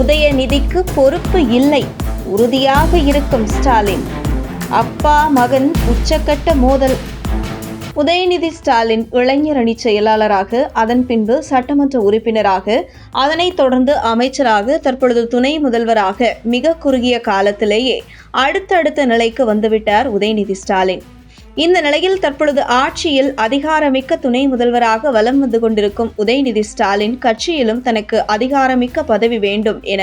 உதயநிதிக்கு பொறுப்பு இல்லை. உறுதியாக இருக்கும் ஸ்டாலின். அப்பா மகன் உச்சக்கட்ட மோதல். உதயநிதி ஸ்டாலின் இளைஞர் அணி செயலாளராக அதன் பின்பு சட்டமன்ற உறுப்பினராக அதனைத் தொடர்ந்து அமைச்சராக தற்பொழுது துணை முதல்வராக மிக குறுகிய காலத்திலேயே அடுத்தடுத்த நிலைக்கு வந்துவிட்டார் உதயநிதி ஸ்டாலின். இந்த நிலையில் தற்பொழுது ஆட்சியில் அதிகாரமிக்க துணை முதல்வராக வலம் வந்து கொண்டிருக்கும் உதயநிதி ஸ்டாலின் கட்சியிலும் தனக்கு அதிகாரமிக்க பதவி வேண்டும் என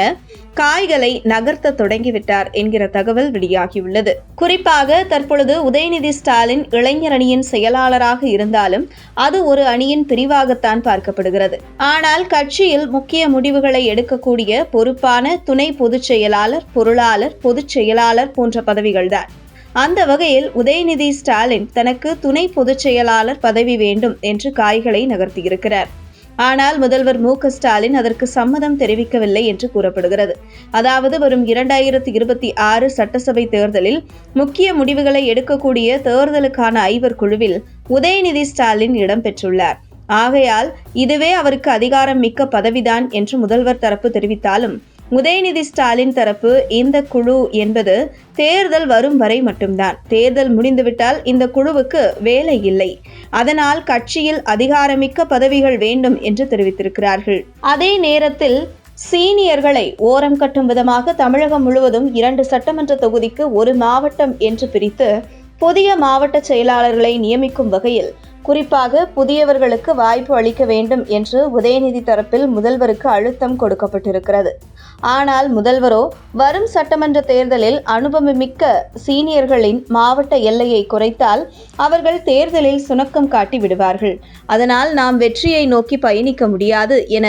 காய்களை நகர்த்த தொடங்கிவிட்டார் என்கிற தகவல் வெளியாகியுள்ளது. குறிப்பாக தற்பொழுது உதயநிதி ஸ்டாலின் இளைஞர் அணியின் செயலாளராக இருந்தாலும் அது ஒரு அணியின் பிரிவாகத்தான் பார்க்கப்படுகிறது. ஆனால் கட்சியில் முக்கிய முடிவுகளை எடுக்கக்கூடிய பொறுப்பான துணை பொதுச் செயலாளர் பொருளாளர் பொதுச் செயலாளர் போன்ற பதவிகள்தான். அந்த வகையில் உதயநிதி ஸ்டாலின் தனக்கு துணை பொதுச் செயலாளர் பதவி வேண்டும் என்று காய்களை நகர்த்தியிருக்கிறார். ஆனால் முதல்வர் மு க ஸ்டாலின் அதற்கு சம்மதம் தெரிவிக்கவில்லை என்று கூறப்படுகிறது. அதாவது வரும் இரண்டாயிரத்தி இருபத்தி ஆறு சட்டசபை தேர்தலில் முக்கிய முடிவுகளை எடுக்கக்கூடிய தேர்தலுக்கான ஐவர் குழுவில் உதயநிதி ஸ்டாலின் இடம்பெற்றுள்ளார். ஆகையால் இதுவே அவருக்கு அதிகாரம் மிக்க பதவிதான் என்று முதல்வர் தரப்பு தெரிவித்தாலும் உதயநிதி ஸ்டாலின் தரப்பு இந்த குழு என்பது தேர்தல் வரும் வரை மட்டும்தான். தேர்தல் முடிந்துவிட்டால் இந்த குழுவுக்கு வேலை இல்லை. அதனால் கட்சியில் அதிகாரமிக்க பதவிகள் வேண்டும் என்று தெரிவித்திருக்கிறார்கள். அதே நேரத்தில் சீனியர்களை ஓரம் கட்டும் விதமாக தமிழகம் முழுவதும் இரண்டு சட்டமன்ற தொகுதிக்கு ஒரு மாவட்டம் என்று பிரித்து புதிய மாவட்ட செயலாளர்களை நியமிக்கும் வகையில் குறிப்பாக புதியவர்களுக்கு வாய்ப்பு அளிக்க வேண்டும் என்று உதயநிதி தரப்பில் முதல்வருக்கு அழுத்தம் கொடுக்கப்பட்டிருக்கிறது. ஆனால் முதல்வரோ வரும் சட்டமன்ற தேர்தலில் அனுபவமிக்க சீனியர்களின் மாவட்ட எல்லையை குறைத்தால் அவர்கள் தேர்தலில் சுணக்கம் காட்டி விடுவார்கள். அதனால் நாம் வெற்றியை நோக்கி பயணிக்க முடியாது என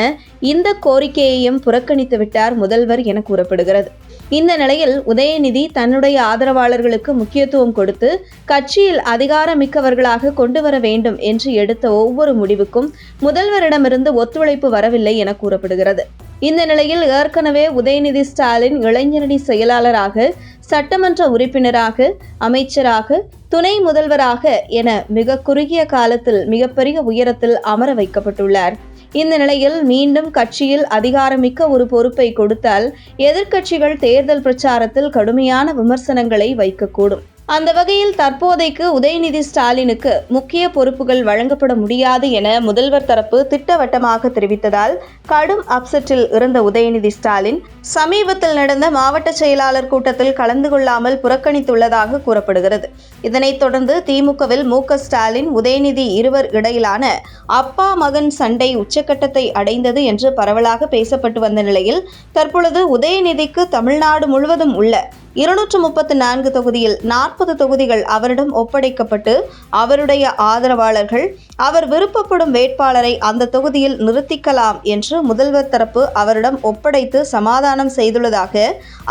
இந்த கோரிக்கையையும் புறக்கணித்து விட்டார் முதல்வர் என கூறப்படுகிறது. இந்த நிலையில் உதயநிதி தன்னுடைய ஆதரவாளர்களுக்கு முக்கியத்துவம் கொடுத்து கட்சியில் அதிகாரமிக்கவர்களாக கொண்டு வர வேண்டும் என்று எடுத்த ஒவ்வொரு முடிவுக்கும் முதல்வரிடமிருந்து ஒத்துழைப்பு வரவில்லை என கூறப்படுகிறது. இந்த நிலையில் ஏற்கனவே உதயநிதி ஸ்டாலின் இளைஞரணி செயலாளராக சட்டமன்ற உறுப்பினராக அமைச்சராக துணை முதல்வராக என மிக குறுகிய காலத்தில் மிகப்பெரிய உயரத்தில் அமர வைக்கப்பட்டுள்ளார். இந்த நிலையில் மீண்டும் கட்சியில் அதிகாரமிக்க ஒரு பொறுப்பை கொடுத்தால் எதிர்க்கட்சிகள் தேர்தல் பிரச்சாரத்தில் கடுமையான விமர்சனங்களை வைக்கக்கூடும். அந்த வகையில் தற்போதைக்கு உதயநிதி ஸ்டாலினுக்கு முக்கிய பொறுப்புகள் வழங்கப்பட முடியாது என முதல்வர் தரப்பு திட்டவட்டமாக தெரிவித்ததால் கடும் அப்செட்டில் இருந்த உதயநிதி ஸ்டாலின் சமீபத்தில் நடந்த மாவட்ட செயலாளர் கூட்டத்தில் கலந்து கொள்ளாமல் புறக்கணித்துள்ளதாக கூறப்படுகிறது. இதனைத் தொடர்ந்து திமுகவில் மு ஸ்டாலின் உதயநிதி இருவர் இடையிலான அப்பா மகன் சண்டை உச்சக்கட்டத்தை அடைந்தது என்று பரவலாக பேசப்பட்டு வந்த நிலையில் தற்பொழுது உதயநிதிக்கு தமிழ்நாடு முழுவதும் உள்ள இருநூற்று முப்பத்து நான்கு தொகுதியில் நாற்பது தொகுதிகள் அவரிடம் ஒப்படைக்கப்பட்டு அவருடைய ஆதரவாளர்கள் அவர் விருப்பப்படும் வேட்பாளரை அந்த தொகுதியில் நிறுத்திக்கலாம் என்று முதல்வர் தரப்பு அவரிடம் ஒப்படைத்து சமாதானம் செய்துள்ளதாக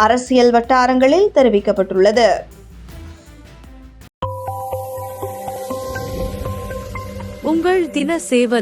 அரசியல் வட்டாரங்களில் தெரிவிக்கப்பட்டுள்ளது. உங்கள் தின சேவல்